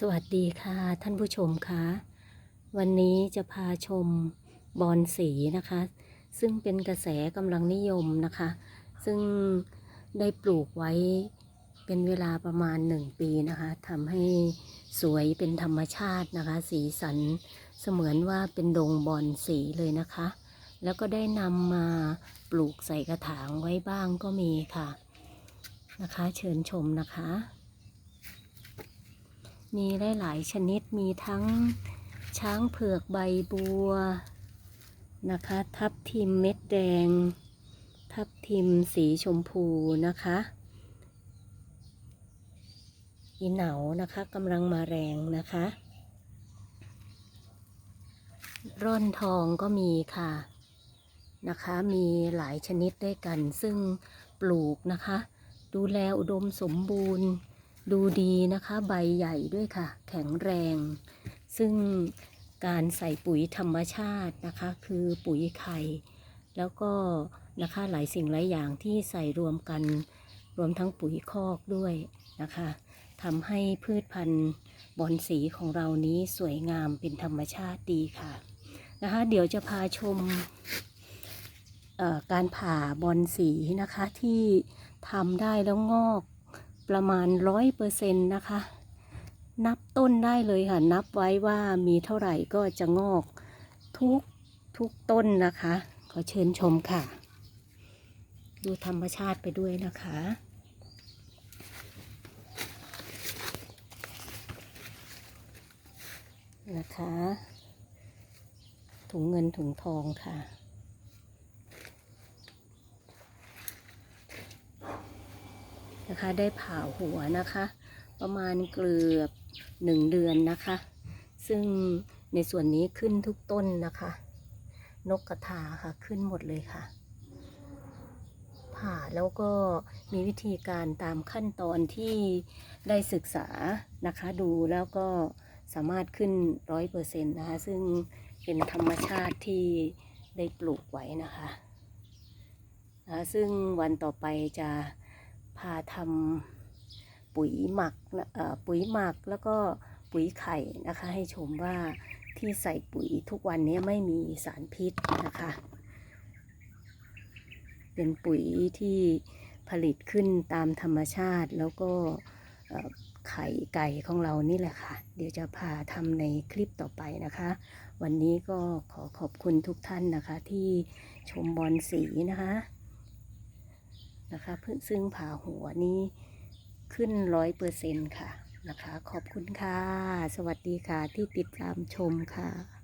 สวัสดีค่ะท่านผู้ชมคะวันนี้จะพาชมบอนสีนะคะ ซึ่งเป็นกระแสกำลังนิยมนะคะ ซึ่งได้ปลูกไว้เป็นเวลาประมาณหนึ่งปีนะคะทำให้สวยเป็นธรรมชาตินะคะ สีสันเสมือนว่าเป็นดงบอนสีเลยนะคะ แล้วก็ได้นำมาปลูกใส่กระถางไว้บ้างก็มีค่ะนะคะ เชิญชมนะคะ มีหลายๆชนิดมีทั้งช้างเผือกใบบัวนะคะ ทับทิมเม็ดแดง ทับทิมสีชมพูนะคะอีเหนานะคะกำลังมาแรงนะคะ ร่อนทองก็มีค่ะนะคะมีหลายชนิดด้วยกันซึ่งปลูกนะคะ ดูแลอุดมสมบูรณ์ ดูดีนะคะใบใหญ่ด้วยค่ะ แข็งแรง ซึ่งการใส่ปุ๋ยธรรมชาตินะคะ คือปุ๋ยไข่ แล้วก็นะคะหลายสิ่งหลายอย่างที่ใส่รวมกัน รวมทั้งปุ๋ยคอกด้วยนะคะทำให้พืชพันธุ์บอนสีของเรานี้สวยงามเป็นธรรมชาติดีค่ะนะคะ เดี๋ยวจะพาชมเอ่อการผ่าบอนสีนะคะที่ทำได้แล้วงอก ประมาณร้อยเปอร์เซ็นต์นะคะ นับต้นได้เลยค่ะ นับไว้ว่ามีเท่าไหร่ก็จะงอกทุกทุกต้นนะคะ ขอเชิญชมค่ะ ดูธรรมชาติไปด้วยนะคะนะคะ ถุงเงินถุงทองค่ะ นะคะ ได้ผ่าหัวนะคะ ประมาณเกือบหนึ่งเดือนนะคะ ซึ่งในส่วนนี้ขึ้นทุกต้นนะคะ นกกระทาค่ะขึ้นหมดเลยค่ะ ผ่าแล้วก็มีวิธีการตามขั้นตอนที่ได้ศึกษานะคะ ดูแล้วก็สามารถขึ้นร้อยเปอร์เซ็นต์นะคะ ซึ่งเป็นธรรมชาติที่ได้ปลูกไว้นะคะนะคะซึ่งวันต่อไปจะ พาทำปุ๋ยหมักนะปุ๋ยหมักแล้วก็ปุ๋ยไข่นะคะ ให้ชมว่าที่ใส่ปุ๋ยทุกวันนี้ไม่มีสารพิษนะคะ เป็นปุ๋ยที่ผลิตขึ้นตามธรรมชาติแล้วก็ไข่ไก่ของเรานี่แหละค่ะ เดี๋ยวจะพาทำในคลิปต่อไปนะคะ วันนี้ก็ขอขอบคุณทุกท่านนะคะที่ชมบอลสีนะคะ นะคะเพิ่งซึ่งผ่าหัวนี้ขึ้นร้อยเปอร์เซ็นต์ค่ะนะคะ ขอบคุณค่ะ สวัสดีค่ะที่ติดตามชมค่ะ